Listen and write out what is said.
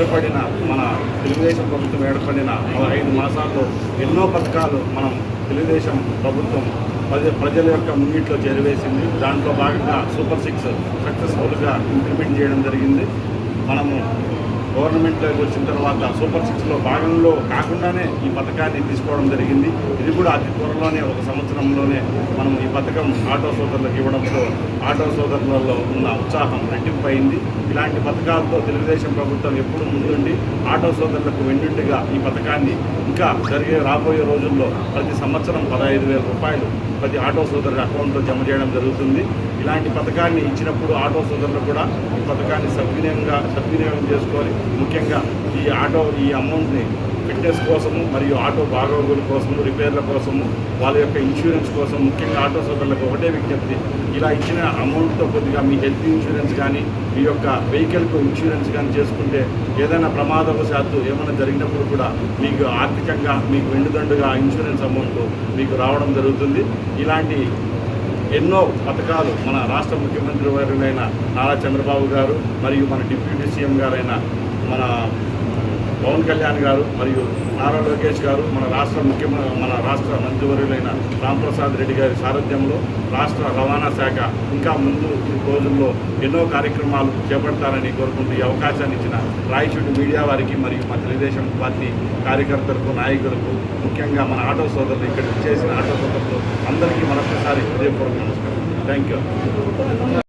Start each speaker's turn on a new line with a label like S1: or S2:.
S1: ఏర్పడిన మన తెలుగుదేశం ప్రభుత్వం ఏర్పడిన ఐదు మాసాల్లో ఎన్నో పథకాలు మనం తెలుగుదేశం ప్రభుత్వం ప్రజ ప్రజల యొక్క ముంగిట్లో చేరవేసింది. దాంట్లో భాగంగా సూపర్ సిక్స్ సక్సెస్ఫుల్గా ఇంప్లిమెంట్ చేయడం జరిగింది. మనము గవర్నమెంట్లోకి వచ్చిన తర్వాత సూపర్ సిక్స్లో భాగంలో కాకుండానే ఈ పథకాన్ని తీసుకోవడం జరిగింది. ఇది కూడా అతి త్వరలోనే ఒక సంవత్సరంలోనే మనం ఈ పథకం ఆటో సోదరులకు ఇవ్వడంతో ఆటో సోదరులలో ఉన్న ఉత్సాహం రెట్టింపు అయింది ఇలాంటి పథకాలతో తెలుగుదేశం ప్రభుత్వం ఎప్పుడు ముందుండి ఆటో సోదరులకు వెన్నుండిగా ఈ పథకాన్ని ఇంకా జరిగే రాబోయే రోజుల్లో ప్రతి సంవత్సరం పదహైదు వేల రూపాయలు ప్రతి ఆటో సోదరుల అకౌంట్లో జమ చేయడం జరుగుతుంది. ఇలాంటి పథకాన్ని ఇచ్చినప్పుడు ఆటో సోదరులు కూడా ఈ పథకాన్ని సద్వినియోగంగా సద్వినియోగం చేసుకొని ముఖ్యంగా ఈ ఆటో ఈ అమౌంట్ని ఫిట్నెస్ కోసము మరియు ఆటో బాగోగుల కోసము రిపేర్ల కోసము వాళ్ళ యొక్క ఇన్సూరెన్స్ కోసం ముఖ్యంగా ఆటో సోదరులకు ఒకటే విజ్ఞప్తి. ఇలా ఇచ్చిన అమౌంట్తో కొద్దిగా మీ హెల్త్ ఇన్సూరెన్స్ కానీ మీ యొక్క వెహికల్కు ఇన్సూరెన్స్ కానీ చేసుకుంటే ఏదైనా ప్రమాదవశాత్తు ఏమైనా జరిగినప్పుడు కూడా మీకు ఆర్థికంగా మీకు వెండుదండుగా ఇన్సూరెన్స్ అమౌంట్ మీకు రావడం జరుగుతుంది. ఇలాంటి ఎన్నో పథకాలు మన రాష్ట్ర ముఖ్యమంత్రి వర్యులైన నారా చంద్రబాబు గారు మరియు మన డిప్యూటీ సీఎం గారైన మన పవన్ కళ్యాణ్ గారు మరియు నారా లోకేష్ గారు మన రాష్ట్ర ముఖ్యమంత్రి మన రాష్ట్ర మంత్రివర్యులైన రాంప్రసాద్ రెడ్డి గారి సారథ్యంలో రాష్ట్ర రవాణా శాఖ ఇంకా ముందు రోజుల్లో ఎన్నో కార్యక్రమాలు చేపడతారని కోరుకుంటూ ఈ అవకాశాన్ని ఇచ్చిన రాయచూటి మీడియా వారికి మరియు మా తెలుగుదేశం పార్టీ కార్యకర్తలకు నాయకులకు ముఖ్యంగా మన ఆటో సోదరులు ఇక్కడ చేసిన ఆటో సోదరులు అందరికీ మరొకసారి హృదయపూర్వక నమస్కారం. Thank you